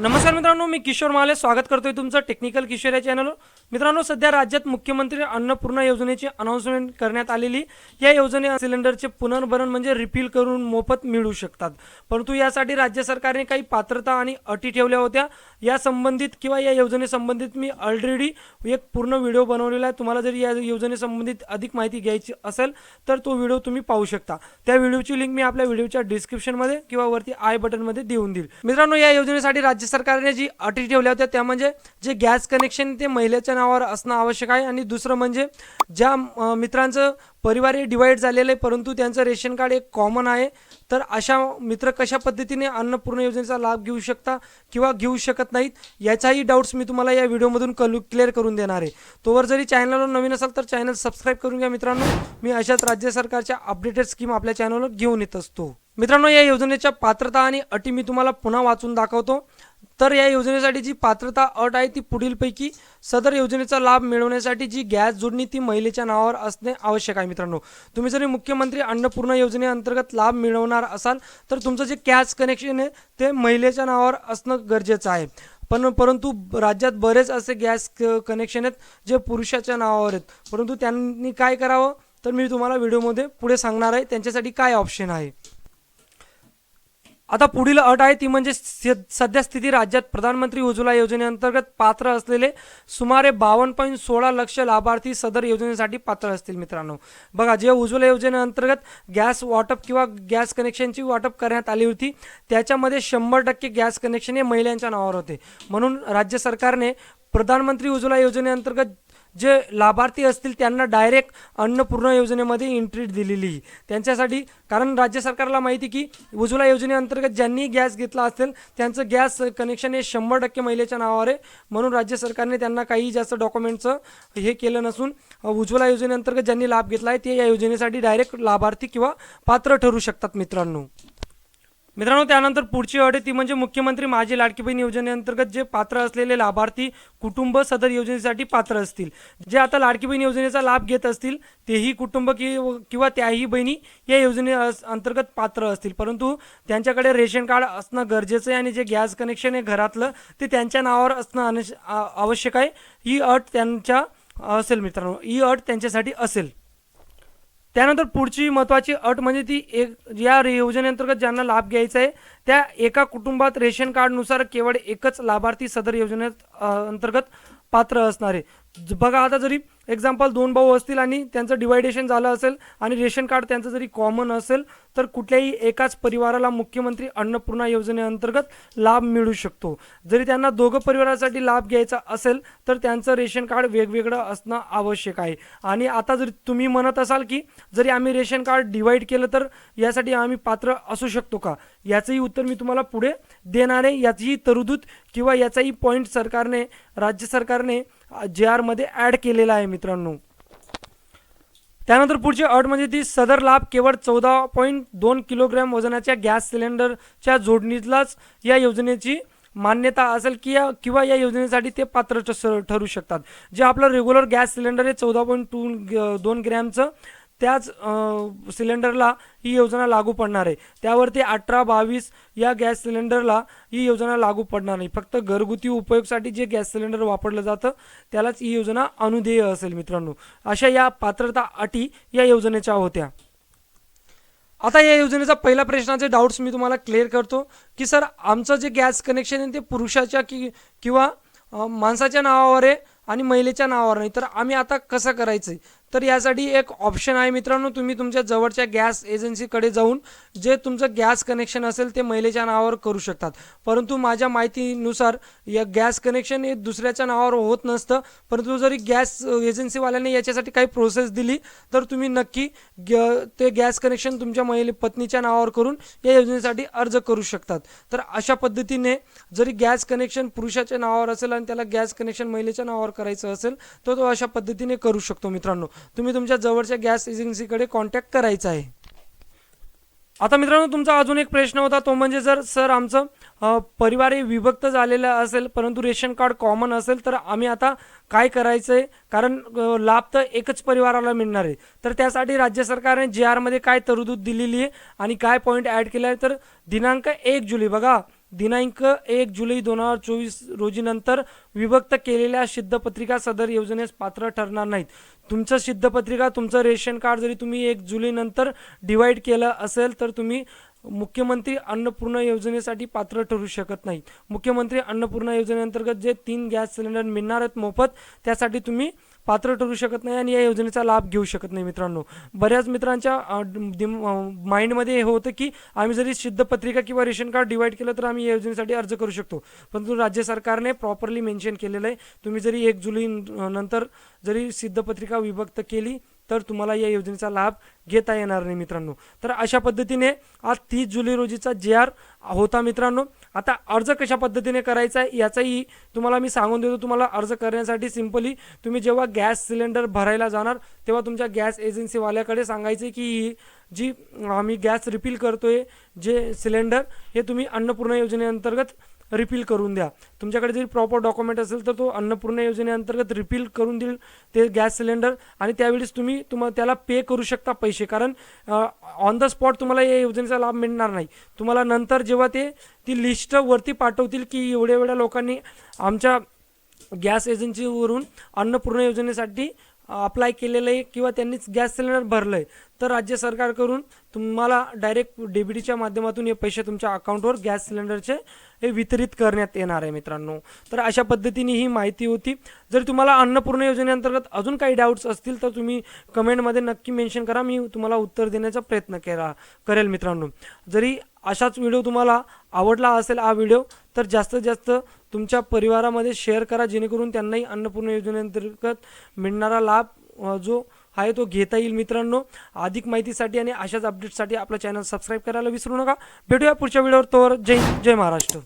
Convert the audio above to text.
नमस्कार मित्रांनो मी किशोर माले. स्वागत करतोय तुमचं टेक्निकल किशोर या चॅनलवर मित्रांनो सध्या राज्यात मुख्यमंत्री अन्नपूर्णा योजनेची अनाऊन्समेंट करण्यात आलेली. या योजने सिलेंडरचे पुनर्भरण म्हणजे रिफिल करून मोफत मिळू शकतात. परंतु यासाठी राज्य सरकारने काही पात्रता आणि अटी ठेवल्या होत्या. या संबंधित किंवा या योजनेसंबंधित मी ऑलरेडी एक पूर्ण व्हिडिओ बनवलेला आहे. तुम्हाला जर या योजनेसंबंधित अधिक माहिती घ्यायची असेल तर तो व्हिडिओ तुम्ही पाहू शकता. त्या व्हिडिओची लिंक मी आपल्या व्हिडिओच्या डिस्क्रिप्शनमध्ये किंवा वरती आय बटनमध्ये देऊन देईल. मित्रांनो या योजनेसाठी राज्य सरकारने जी अटी ठेवल्या होत्या त्या म्हणजे जे गॅस कनेक्शन ते महिलेच्या नावावर असणं आवश्यक आहे आणि दुसरं म्हणजे ज्या मित्रांचं परिवार हे डिवाईड झालेलं आहे परंतु त्यांचं रेशन कार्ड एक कॉमन आहे तर अशा मित्र कशा पद्धतीने अन्नपूर्ण योजनेचा लाभ घेऊ शकता किंवा घेऊ शकत नाहीत याचाही डाऊट्स मी तुम्हाला या व्हिडिओमधून कलू क्लिअर करून देणार आहे. तोवर जरी चॅनलवर नवीन असाल तर चॅनल सबस्क्राईब करून घ्या मित्रांनो. मी अशाच राज्य सरकारच्या अपडेटेड स्कीम आपल्या चॅनलवर घेऊन येत असतो. मित्रांनो या योजनेच्या पात्रता आणि अटी मी तुम्हाला पुन्हा वाचून दाखवतो. तर या योजनेसाठी जी पात्रता अट आहे ती पुढीलपैकी सदर योजनेचा लाभ मिळवण्यासाठी जी गॅस जोडणी ती महिलेच्या नावावर असणे आवश्यक आहे मित्रांनो. तुम्ही जरी मुख्यमंत्री अन्नपूर्णा योजनेअंतर्गत लाभ मिळवणार असाल तर तुमचं जे गॅस कनेक्शन आहे ते महिलेच्या नावावर असणं गरजेचं आहे. पण परंतु राज्यात बरेच असे गॅस क- कनेक्शन आहेत जे पुरुषाच्या नावावर आहेत. परंतु त्यांनी काय करावं? तर मी तुम्हाला व्हिडिओमध्ये पुढे सांगणार आहे त्यांच्यासाठी काय ऑप्शन आहे? आता पुढील अट आहे ती म्हणजे स- सध्या स्थिती राज्यात प्रधानमंत्री उज्ज्वला योजनेअंतर्गत पात्र असलेले सुमारे बावन्न पॉईंट सोळा लक्ष लाभार्थी सदर योजनेसाठी पात्र असतील मित्रांनो. बघा जे उज्ज्वला योजनेअंतर्गत गॅस वाटप किंवा गॅस कनेक्शनची वाटप करण्यात आली होती त्याच्यामध्ये शंभर टक्के गॅस कनेक्शन हे महिलांच्या नावावर होते. म्हणून राज्य सरकारने प्रधानमंत्री उज्ज्वला योजनेअंतर्गत जे लाभार्थी असतील त्यांना डायरेक्ट अन्नपूर्णा योजनेमध्ये एंट्री दिलेली आहे. त्यांच्यासाठी कारण राज्य सरकारला माहिती की उज्ज्वला योजनेअंतर्गत ज्यांनी गॅस घेतला असेल त्यांचं गॅस कनेक्शन हे शंभर टक्के महिलेच्या नावावर आहे म्हणून राज्य सरकारने त्यांना काही जास्त डॉक्युमेंटचं हे केलं नसून उज्ज्वला योजनेअंतर्गत ज्यांनी लाभ घेतला आहे ते या योजनेसाठी डायरेक्ट लाभार्थी किंवा पात्र ठरू शकतात मित्रांनो मित्रांनो त्यानंतर पुढची अट आहे ती म्हणजे मुख्यमंत्री माझी लाडकी बहीण योजनेअंतर्गत जे पात्र असलेले लाभार्थी कुटुंब सदर योजनेसाठी पात्र असतील जे आता लाडकी बहीण योजनेचा लाभ घेत असतील तेही कुटुंब कि किंवा त्याही बहिणी या योजने अंतर्गत पात्र असतील. परंतु त्यांच्याकडे रेशन कार्ड असणं गरजेचं आहे आणि जे गॅस कनेक्शन आहे घरातलं ते त्यांच्या नावावर असणं अनश- आवश्यक आहे. ही अट त्यांच्या असेल मित्रांनो ही अट त्यांच्यासाठी असेल. त्यानंतर पुढची महत्त्वाची अट म्हणजे ती एक या योजनेअंतर्गत ज्यांना लाभ घ्यायचा आहे त्या एका कुटुंबात रेशन कार्डनुसार केवळ एकच लाभार्थी सदर योजनेत अंतर्गत पात्र असणार आहे. बघा आता जरी एक्झाम्पल दोन भाऊ असतील आणि त्यांचं डिवायडेशन झालं असेल आणि रेशन कार्ड त्यांचं जरी कॉमन असेल तर कुठल्याही एकाच परिवाराला मुख्यमंत्री अन्नपूर्णा योजनेअंतर्गत लाभ मिळू शकतो. जरी त्यांना दोघं परिवारासाठी लाभ घ्यायचा असेल तर त्यांचं रेशन कार्ड वेगवेगळं असणं आवश्यक आहे. आणि आता जर तुम्ही म्हणत असाल की जरी आम्ही रेशन कार्ड डिवाईड केलं तर यासाठी आम्ही पात्र असू शकतो का? याचंही उत्तर मी तुम्हाला पुढे देणार आहे. याचीही तरतूद किंवा याचाही पॉईंट सरकारने राज्य सरकारने जे आरमध्ये ॲड केलेला आहे मित्रांनो. त्यानंतर पुढची अट म्हणजे ती सदर लाभ केवळ चौदा पॉईंट दोन किलोग्रॅम वजनाच्या गॅस सिलेंडरच्या जोडणीतलाच या योजनेची मान्यता असेल की या किंवा या योजनेसाठी ते पात्र ठरू शकतात. जे आपलं रेग्युलर गॅस सिलेंडर आहे चौदा पॉईंट टू दोन ग्रॅमचं त्याच सिलेंडरला ही योजना लागू पडणार आहे. त्यावरती अठरा बावीस या गॅस सिलेंडरला ही योजना लागू पडणार नाही. फक्त घरगुती उपयोगासाठी जे गॅस सिलेंडर वापरलं जातं त्यालाच ही योजना अनुदेय असेल मित्रांनो. अशा या पात्रता अटी या योजनेच्या होत्या. आता या योजनेचा पहिला प्रश्नाचे डाऊट्स मी तुम्हाला क्लिअर करतो की सर आमचं जे गॅस कनेक्शन आहे ते पुरुषाच्या की किंवा माणसाच्या नावावर आहे आणि महिलेच्या नावावर नाही. तर आम्ही आता कसं करायचं आहे तर यासाठी एक ऑप्शन आहे मित्रांनो तुम्ही तुमच्या जवळच्या गॅस एजन्सीकडे जाऊन जे तुमचं गॅस कनेक्शन असेल ते महिलेच्या नावावर करू शकतात. परंतु माझ्या माहितीनुसार या गॅस कनेक्शन हे दुसऱ्याच्या नावावर होत नसतं. परंतु जरी गॅस एजन्सीवाल्याने याच्यासाठी काही प्रोसेस दिली तर तुम्ही नक्की ग ते गॅस कनेक्शन तुमच्या महिले पत्नीच्या नावावर करून या योजनेसाठी अर्ज करू शकतात. तर अशा पद्धतीने जरी गॅस कनेक्शन पुरुषाच्या नावावर असेल आणि त्याला गॅस कनेक्शन महिलेच्या नावावर करायचं असेल तर तो अशा पद्धतीने करू शकतो मित्रांनो. तुम्ही तुमच्या जवळच्या गॅस एजन्सीकडे कॉन्टॅक्ट करायचा आहे. आता मित्रांनो तुमचा अजून एक प्रश्न होता तो म्हणजे जर सर आमचं परिवार हे विभक्त झालेलं असेल परंतु रेशन कार्ड कॉमन असेल तर आम्ही आता काय करायचं आहे कारण लाभ तर एकच परिवाराला मिळणार आहे. तर त्यासाठी राज्य सरकारने जे आरमध्ये काय तरतूद दिलेली आहे आणि काय पॉईंट ॲड केला आहे तर दिनांक एक जुलै बघा. दिनांक एक जुलै दोन हजार चोवीस रोजीनंतर विभक्त केलेल्या सिद्धपत्रिका सदर योजनेस पात्र ठरणार नाहीत. तुमचं सिद्धपत्रिका तुमचं रेशन कार्ड जरी तुम्ही एक जुलैनंतर डिवाईड केलं असेल तर तुम्ही मुख्यमंत्री अन्नपूर्ण योजनेसाठी पात्र ठरू शकत नाही मुख्यमंत्री अन्नपूर्ण योजनेअंतर्गत जे तीन गॅस सिलेंडर मिळणार आहेत मोफत त्यासाठी तुम्ही पात्र ठरू शकत नाही आणि या योजनेचा लाभ घेऊ शकत नाही मित्रांनो. बऱ्याच मित्रांच्या दिम- माइंडमध्ये हे होतं की आम्ही जरी सिद्धपत्रिका किंवा रेशन कार्ड डिवाईड केलं तर आम्ही या योजनेसाठी अर्ज करू शकतो. परंतु राज्य सरकारने प्रॉपरली मेन्शन केलेलं आहे. तुम्ही जरी एक जुलै नंतर जरी सिद्धपत्रिका विभक्त केली तर तुम्हाला या योजनेचा लाभ घेता येणार नाही मित्रांनो. तर अशा पद्धतीने आज तीस जुलै रोजीचा जे आर होता मित्रांनो. आता अर्ज कशा पद्धतीने करायचा आहे याचाही तुम्हाला मी सांगून देतो. तुम्हाला अर्ज करण्यासाठी सिम्पली तुम्ही जेव्हा गॅस सिलेंडर भरायला जाणार तेव्हा तुमच्या गॅस एजन्सीवाल्याकडे सांगायचे की ही जी आम्ही गॅस रिफिल आहे जे सिलेंडर हे तुम्ही अन्नपूर्ण योजनेअंतर्गत रिफिल करून द्या. तुमच्याकडे जरी प्रॉपर डॉक्युमेंट असेल तर तो अन्नपूर्ण योजनेअंतर्गत रिफिल करून देईल ते गॅस सिलेंडर आणि त्यावेळेस तुम्ही तुम्हाला त्याला पे करू शकता पैसे. कारण ऑन द स्पॉट तुम्हाला या योजनेचा लाभ मिळणार नाही. तुम्हाला नंतर जेव्हा ते ती लिस्ट वरती पाठवतील की एवढ्या एवढ्या लोकांनी आमच्या गॅस एजन्सीवरून अन्नपूर्ण योजनेसाठी अप्लाय केलेलं आहे किंवा त्यांनीच गॅस सिलेंडर भरलं आहे तर राज्य सरकारकडून तुम्हाला डायरेक्ट डेबिटीच्या माध्यमातून हे पैसे तुमच्या अकाउंटवर गॅस सिलेंडरचे हे वितरित करण्यात येणार आहे मित्रांनो. तर अशा पद्धतीने ही माहिती होती. जर तुम्हाला अन्नपूर्ण योजनेअंतर्गत अजून काही डाऊट्स असतील तर तुम्ही कमेंटमध्ये नक्की मेन्शन करा. मी तुम्हाला उत्तर देण्याचा प्रयत्न केला करेल मित्रांनो. जरी अशाच व्हिडिओ तुम्हाला आवडला असेल हा व्हिडिओ तर जास्तीत जास्त तुमच्या परिवारामध्ये शेअर करा जेणेकरून त्यांनाही अन्नपूर्ण योजनेअंतर्गत मिळणारा लाभ जो आहे तो घेता येईल. मित्रांनो अधिक माहितीसाठी आणि अशाच अपडेटसाठी आपलं चॅनल सबस्क्राईब करायला विसरू नका. भेटूया पुढच्या व्हिडिओवर तोवर जय जय महाराष्ट्र.